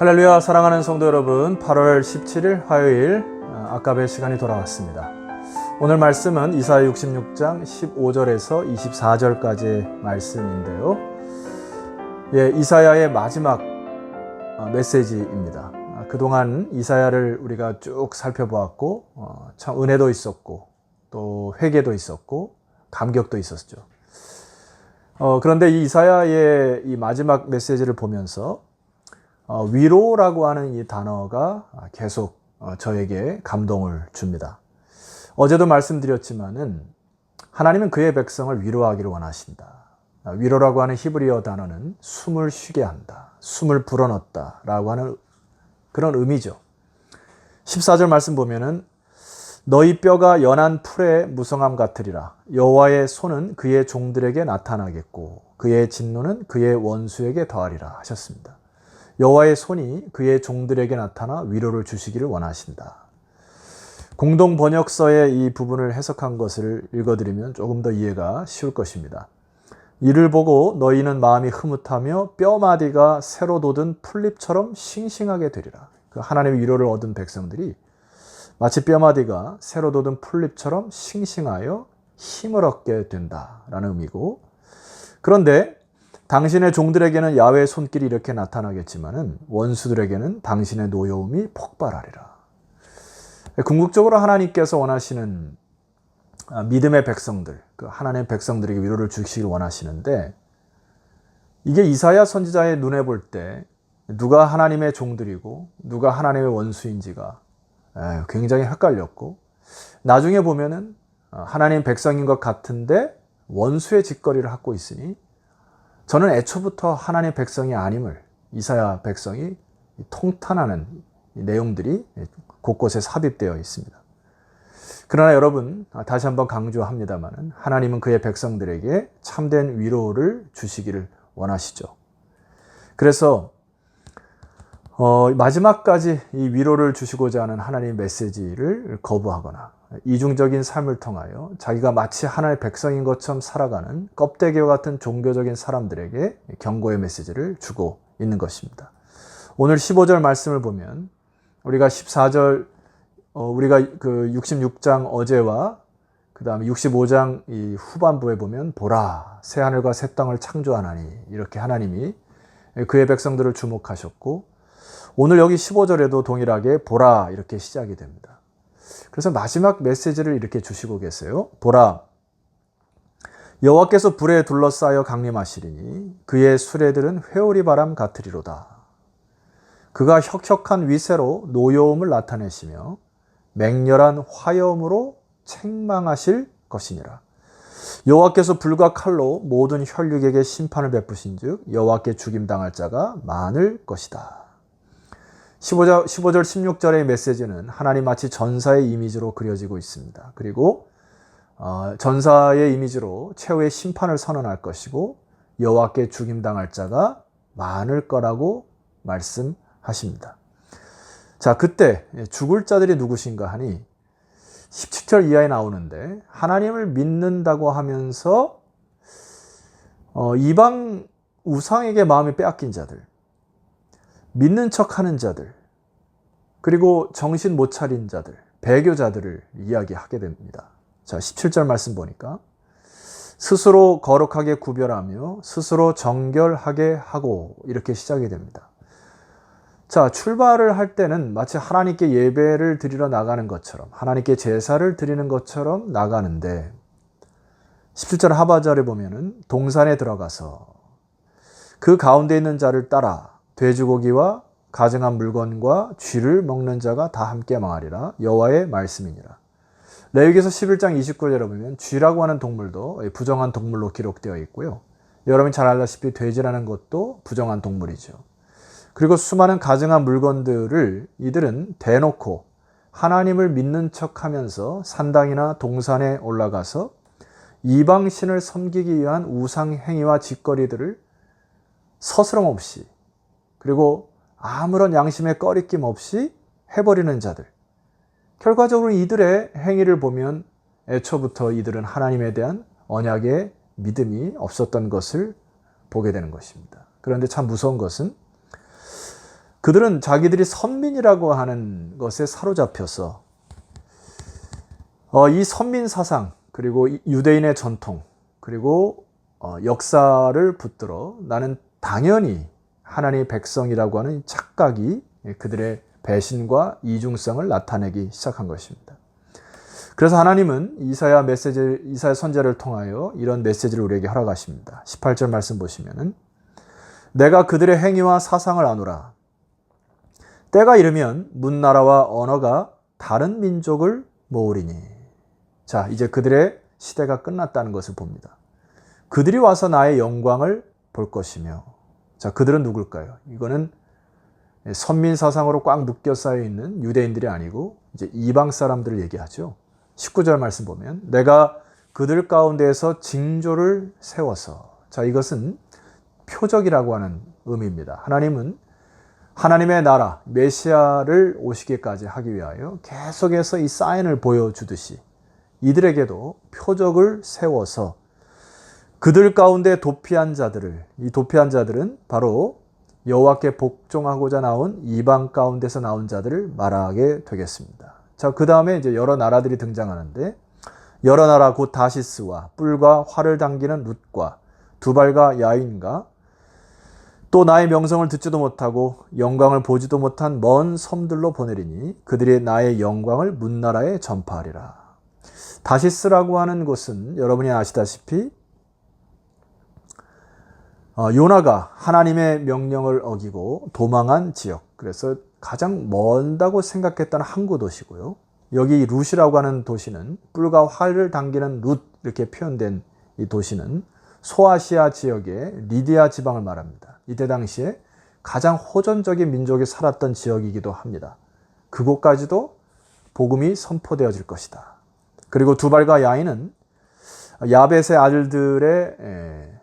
할렐루야 사랑하는 성도 여러분 8월 17일 화요일 어, 아까의 시간이 돌아왔습니다. 오늘 말씀은 이사야 66장 15절에서 24절까지의 말씀인데요. 예, 이사야의 마지막 어, 메시지입니다. 아, 그동안 이사야를 우리가 쭉 살펴보았고 어, 참 은혜도 있었고 또 회개도 있었고 감격도 있었죠. 어, 그런데 이 이사야의 이 마지막 메시지를 보면서 어, 위로라고 하는 이 단어가 계속 어, 저에게 감동을 줍니다. 어제도 말씀드렸지만은 하나님은 그의 백성을 위로하기를 원하신다. 아, 위로라고 하는 히브리어 단어는 숨을 쉬게 한다. 숨을 불어넣다. 라고 하는 그런 의미죠. 14절 말씀 보면은 너희 뼈가 연한 풀의 무성함 같으리라. 여호와의 손은 그의 종들에게 나타나겠고 그의 진노는 그의 원수에게 더하리라 하셨습니다. 여호와의 손이 그의 종들에게 나타나 위로를 주시기를 원하신다. 공동 번역서의 이 부분을 해석한 것을 읽어드리면 조금 더 이해가 쉬울 것입니다. 이를 보고 너희는 마음이 흐뭇하며 뼈마디가 새로 돋은 풀잎처럼 싱싱하게 되리라. 그 하나님의 위로를 얻은 백성들이 마치 뼈마디가 새로 돋은 풀잎처럼 싱싱하여 힘을 얻게 된다라는 의미고 그런데 당신의 종들에게는 야외의 손길이 이렇게 나타나겠지만은 원수들에게는 당신의 노여움이 폭발하리라. 궁극적으로 하나님께서 원하시는 아, 믿음의 백성들, 그 하나님의 백성들에게 위로를 주시길 원하시는데 이게 이사야 선지자의 눈에 볼 때 누가 하나님의 종들이고 누가 하나님의 원수인지가 굉장히 헷갈렸고 나중에 보면은 어, 하나님 백성인 것 같은데 원수의 짓거리를 하고 있으니 저는 애초부터 하나님의 백성이 아님을 이사야 백성이 통탄하는 내용들이 곳곳에 삽입되어 있습니다. 그러나 여러분 다시 한번 강조합니다만 하나님은 그의 백성들에게 참된 위로를 주시기를 원하시죠. 그래서 어, 마지막까지 이 위로를 주시고자 하는 하나님의 메시지를 거부하거나 이중적인 삶을 통하여 자기가 마치 하나의 백성인 것처럼 살아가는 껍데기와 같은 종교적인 사람들에게 경고의 메시지를 주고 있는 것입니다. 오늘 15절 말씀을 보면 우리가 14절 어, 우리가 그 66장 어제와 그 다음에 65장 이 후반부에 보면 보라 새 하늘과 새 땅을 창조하나니 이렇게 하나님이 그의 백성들을 주목하셨고 오늘 여기 15절에도 동일하게 보라 이렇게 시작이 됩니다. 그래서 마지막 메시지를 이렇게 주시고 계세요. 보라 여호와께서 불에 둘러싸여 강림하시리니 그의 수레들은 회오리 바람 같으리로다. 그가 혁혁한 위세로 노여움을 나타내시며 맹렬한 화염으로 책망하실 것이니라. 여호와께서 불과 칼로 모든 혈육에게 심판을 베푸신즉 여호와께 죽임 당할 자가 많을 것이다. 15절, 15절 16절의 메시지는 하나님 마치 전사의 이미지로 그려지고 있습니다. 그리고 어, 전사의 이미지로 최후의 심판을 선언할 것이고 여호와께 죽임 당할 자가 많을 거라고 말씀하십니다. 자, 그때 죽을 자들이 누구신가 하니 17절 이하에 나오는데 하나님을 믿는다고 하면서 어, 이방 우상에게 마음이 빼앗긴 자들, 믿는 척 하는 자들, 그리고 정신 못 차린 자들, 배교자들을 이야기하게 됩니다. 자, 17절 말씀 보니까 스스로 거룩하게 구별하며 스스로 정결하게 하고 이렇게 시작이 됩니다. 자, 출발을 할 때는 마치 하나님께 예배를 드리러 나가는 것처럼, 하나님께 제사를 드리는 것처럼 나가는데, 17절 하바절에 보면은 동산에 들어가서 그 가운데 있는 자를 따라 돼지고기와 가증한 물건과 쥐를 먹는 자가 다 함께 망하리라 여호와의 말씀이니라. 레위기서 11장 29절에 보면 쥐라고 하는 동물도 부정한 동물로 기록되어 있고요. 여러분이 잘 알다시피 돼지라는 것도 부정한 동물이죠. 그리고 수많은 가증한 물건들을 이들은 대놓고 하나님을 믿는 척 하면서 산당이나 동산에 올라가서 이방신을 섬기기 위한 우상 행위와 짓거리들을 서스럼 없이 그리고 아무런 양심의 꺼리낌 없이 해버리는 자들. 결과적으로 이들의 행위를 보면 애초부터 이들은 하나님에 대한 언약의 믿음이 없었던 것을 보게 되는 것입니다. 그런데 참 무서운 것은 그들은 자기들이 선민이라고 하는 것에 사로잡혀서 어, 이 선민 사상 그리고 유대인의 전통 그리고 어, 역사를 붙들어 나는 당연히 하나님의 백성이라고 하는 착각이 그들의 배신과 이중성을 나타내기 시작한 것입니다. 그래서 하나님은 이사야 메시지 이사야 선제를 통하여 이런 메시지를 우리에게 허락하십니다. 18절 말씀 보시면은 내가 그들의 행위와 사상을 아노라. 때가 이르면 문나라와 언어가 다른 민족을 모으리니. 자, 이제 그들의 시대가 끝났다는 것을 봅니다. 그들이 와서 나의 영광을 볼 것이며. 자, 그들은 누굴까요? 이거는 선민 사상으로 꽉 묶여 쌓여 있는 유대인들이 아니고 이제 이방 사람들을 얘기하죠. 19절 말씀 보면 내가 그들 가운데에서 징조를 세워서 자 이것은 표적이라고 하는 의미입니다. 하나님은 하나님의 나라 메시아를 오시기까지 하기 위하여 계속해서 이 사인을 보여주듯이 이들에게도 표적을 세워서 그들 가운데 도피한 자들을 이 도피한 자들은 바로 여호와께 복종하고자 나온 이방 가운데서 나온 자들을 말하게 되겠습니다. 자, 그 다음에 이제 여러 나라들이 등장하는데 여러 나라 곧 다시스와 뿔과 활을 당기는 룻과 두발과 야인과 또 나의 명성을 듣지도 못하고 영광을 보지도 못한 먼 섬들로 보내리니 그들이 나의 영광을 문나라에 전파하리라. 다시스라고 하는 곳은 여러분이 아시다시피 어, 요나가 하나님의 명령을 어기고 도망한 지역. 그래서 가장 먼다고 생각했던 항구 도시고요. 여기 룻이라고 하는 도시는 뿔과 활을 당기는 룻 이렇게 표현된 이 도시는 소아시아 지역의 리디아 지방을 말합니다. 이때 당시에 가장 호전적인 민족이 살았던 지역이기도 합니다. 그곳까지도 복음이 선포되어질 것이다. 그리고 두발과 야인은 야벳의 아들들의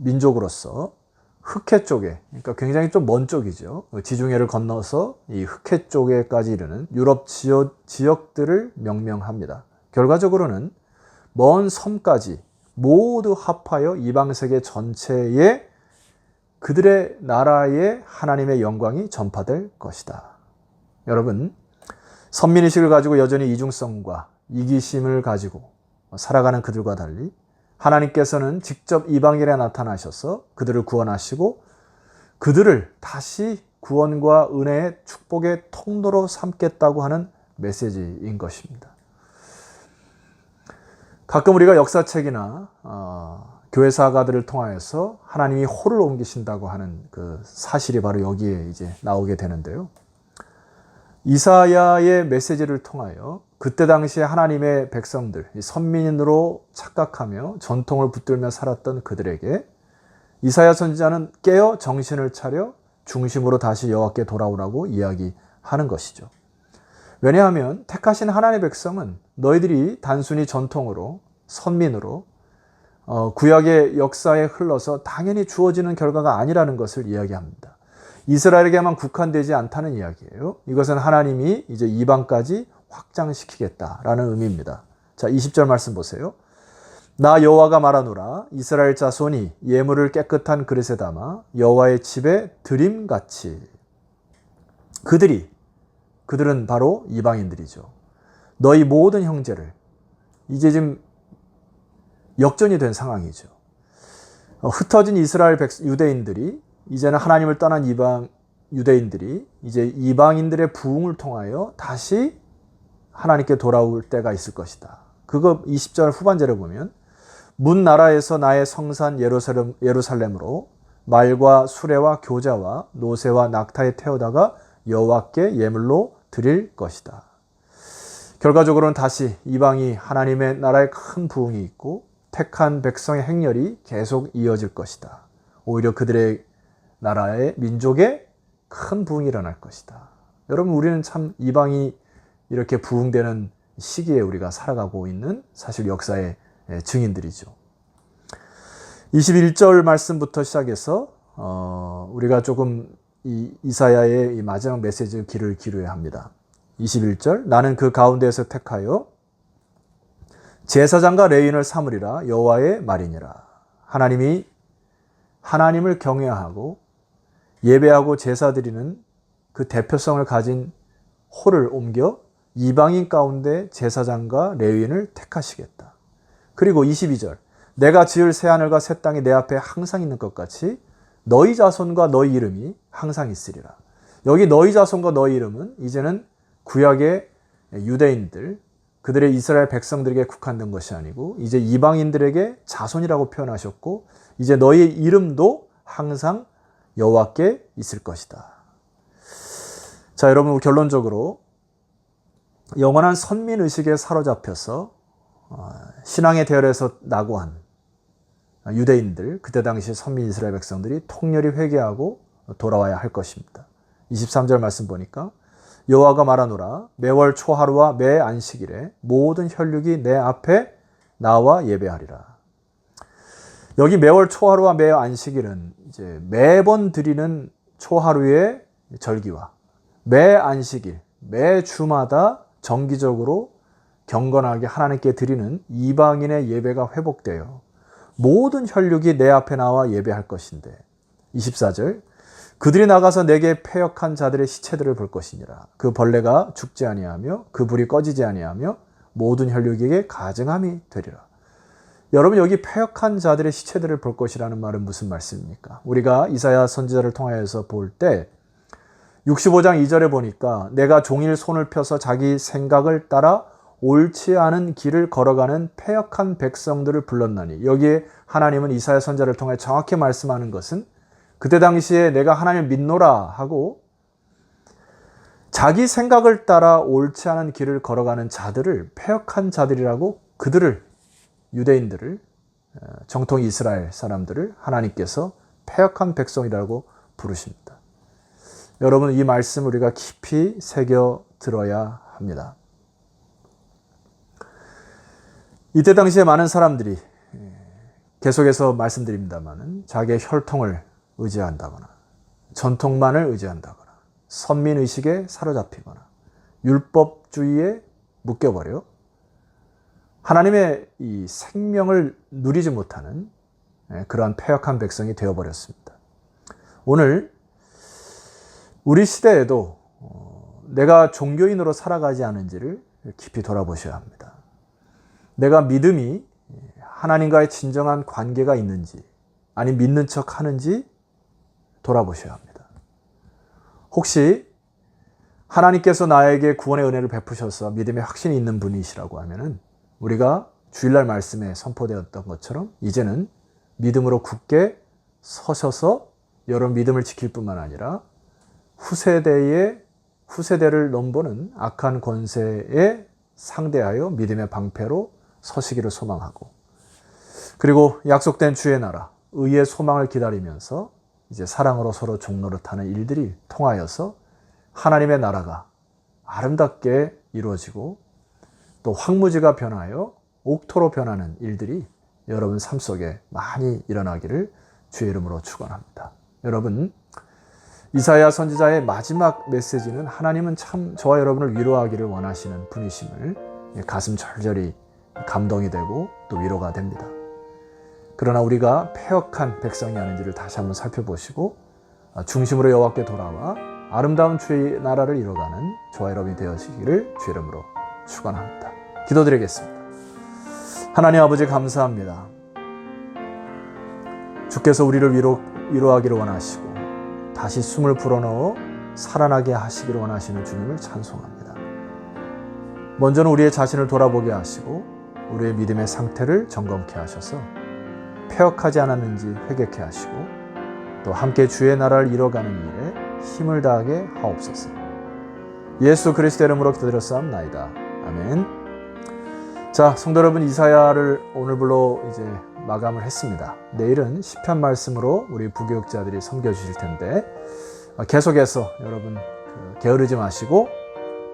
민족으로서 흑해 쪽에, 그러니까 굉장히 좀 먼 쪽이죠. 지중해를 건너서 이 흑해 쪽에까지 이르는 유럽 지역, 지역들을 명명합니다. 결과적으로는 먼 섬까지 모두 합하여 이방 세계 전체에 그들의 나라의 하나님의 영광이 전파될 것이다. 여러분, 선민의식을 가지고 여전히 이중성과 이기심을 가지고 살아가는 그들과 달리 하나님께서는 직접 이방인에 나타나셔서 그들을 구원하시고 그들을 다시 구원과 은혜의 축복의 통로로 삼겠다고 하는 메시지인 것입니다. 가끔 우리가 역사책이나 어, 교회 사가들을 통하여서 하나님이 호를 옮기신다고 하는 그 사실이 바로 여기에 이제 나오게 되는데요. 이사야의 메시지를 통하여 그때 당시에 하나님의 백성들, 선민으로 착각하며 전통을 붙들며 살았던 그들에게 이사야 선지자는 깨어 정신을 차려 중심으로 다시 여호와께 돌아오라고 이야기하는 것이죠. 왜냐하면 택하신 하나님의 백성은 너희들이 단순히 전통으로 선민으로 어, 구약의 역사에 흘러서 당연히 주어지는 결과가 아니라는 것을 이야기합니다. 이스라엘에게만 국한되지 않다는 이야기예요. 이것은 하나님이 이제 이방까지 확장시키겠다라는 의미입니다. 자, 20절 말씀 보세요. 나 여호와가 말하노라 이스라엘 자손이 예물을 깨끗한 그릇에 담아 여호와의 집에 드림같이 그들이 그들은 바로 이방인들이죠. 너희 모든 형제를 이제 지금 역전이 된 상황이죠. 어, 흩어진 이스라엘 유대인들이 이제는 하나님을 떠난 이방 유대인들이 이제 이방인들의 부흥을 통하여 다시 하나님께 돌아올 때가 있을 것이다. 그거 20절 후반절에 보면 문 나라에서 나의 성산 예루살렘, 예루살렘으로 말과 수레와 교자와 노새와 낙타에 태우다가 여호와께 예물로 드릴 것이다. 결과적으로는 다시 이방이 하나님의 나라에 큰 부흥이 있고 택한 백성의 행렬이 계속 이어질 것이다. 오히려 그들의 나라의 민족에 큰 부흥이 일어날 것이다. 여러분 우리는 참 이방이 이렇게 부흥되는 시기에 우리가 살아가고 있는 사실 역사의 증인들이죠. 21절 말씀부터 시작해서 어, 우리가 조금 이 이사야의 이 마지막 메시지 길을 기루어야 합니다. 21절 나는 그 가운데에서 택하여 제사장과 레인을 삼으리라 여호와의 말이니라. 하나님이 하나님을 경외하고 예배하고 제사 드리는 그 대표성을 가진 호를 옮겨 이방인 가운데 제사장과 레위인을 택하시겠다. 그리고 22절 내가 지을 새 하늘과 새 땅이 내 앞에 항상 있는 것 같이 너희 자손과 너희 이름이 항상 있으리라. 여기 너희 자손과 너희 이름은 이제는 구약의 유대인들 그들의 이스라엘 백성들에게 국한된 것이 아니고 이제 이방인들에게 자손이라고 표현하셨고 이제 너희 이름도 항상 여호와께 있을 것이다. 자, 여러분 결론적으로 영원한 선민 의식에 사로잡혀서 어, 신앙의 대열에서 낙오한 유대인들 그때 당시 선민 이스라엘 백성들이 통렬히 회개하고 돌아와야 할 것입니다. 23절 말씀 보니까 여호와가 말하노라 매월 초하루와 매 안식일에 모든 혈육이 내 앞에 나와 예배하리라. 여기 매월 초하루와 매 안식일은 이제 매번 드리는 초하루의 절기와 매 안식일, 매 주마다 정기적으로 경건하게 하나님께 드리는 이방인의 예배가 회복되어 모든 혈육이 내 앞에 나와 예배할 것인데 24절 그들이 나가서 내게 패역한 자들의 시체들을 볼 것이니라 그 벌레가 죽지 아니하며 그 불이 꺼지지 아니하며 모든 혈육에게 가증함이 되리라 여러분 여기 패역한 자들의 시체들을 볼 것이라는 말은 무슨 말씀입니까? 우리가 이사야 선지자를 통하여서 볼 때 65장 2절에 보니까 내가 종일 손을 펴서 자기 생각을 따라 옳지 않은 길을 걸어가는 패역한 백성들을 불렀나니 여기에 하나님은 이사야 선자를 통해 정확히 말씀하는 것은 그때 당시에 내가 하나님을 믿노라 하고 자기 생각을 따라 옳지 않은 길을 걸어가는 자들을 패역한 자들이라고 그들을 유대인들을 어, 정통 이스라엘 사람들을 하나님께서 패역한 백성이라고 부르십니다. 여러분 이 말씀 우리가 깊이 새겨 들어야 합니다. 이때 당시에 많은 사람들이 예, 계속해서 말씀드립니다만은 자기의 혈통을 의지한다거나 전통만을 의지한다거나 선민 의식에 사로잡히거나 율법주의에 묶여버려 하나님의 이 생명을 누리지 못하는 예, 그러한 폐역한 백성이 되어버렸습니다. 오늘 우리 시대에도 어, 내가 종교인으로 살아가지 않은지를 깊이 돌아보셔야 합니다. 내가 믿음이 하나님과의 진정한 관계가 있는지, 아니 믿는 척 하는지 돌아보셔야 합니다. 혹시 하나님께서 나에게 구원의 은혜를 베푸셔서 믿음의 확신이 있는 분이시라고 하면은 우리가 주일날 말씀에 선포되었던 것처럼 이제는 믿음으로 굳게 서셔서 여러 믿음을 지킬 뿐만 아니라 후세대의 후세대를 넘보는 악한 권세에 상대하여 믿음의 방패로 서시기를 소망하고 그리고 약속된 주의 나라 의의 소망을 기다리면서 이제 사랑으로 서로 종노릇하는 일들이 통하여서 하나님의 나라가 아름답게 이루어지고 또 황무지가 변하여 옥토로 변하는 일들이 여러분 삶 속에 많이 일어나기를 주의 이름으로 축원합니다. 여러분 이사야 선지자의 마지막 메시지는 하나님은 참 저와 여러분을 위로하기를 원하시는 분이심을 가슴 절절히 감동이 되고 또 위로가 됩니다. 그러나 우리가 폐역한 백성이 아닌지를 다시 한번 살펴보시고 중심으로 여호와께 돌아와 아름다운 주의 나라를 이뤄가는 저와 여러분이 되어지기를 주 이름으로 축원합니다. 기도드리겠습니다. 하나님 아버지 감사합니다. 주께서 우리를 위로, 위로하기를 원하시고 다시 숨을 불어넣어 살아나게 하시기를 원하시는 주님을 찬송합니다. 먼저는 우리의 자신을 돌아보게 하시고 우리의 믿음의 상태를 점검케 하셔서 폐역하지 않았는지 회개케 하시고 또 함께 주의 나라를 이뤄가는 일에 힘을 다하게 하옵소서. 예수 그리스도 이름으로 기도드렸사옵나이다. 아멘. 자, 성도 여러분 이사야를 오늘불로 이제 마감을 했습니다. 내일은 시편 말씀으로 우리 부교육자들이 섬겨 주실 텐데 계속해서 여러분 그 게으르지 마시고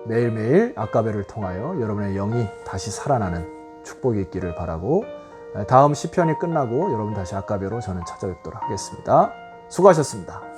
매일매일 아까베를 통하여 여러분의 영이 다시 살아나는 축복이 있기를 바라고 다음 시편이 끝나고 여러분 다시 아까베로 저는 찾아뵙도록 하겠습니다. 수고하셨습니다.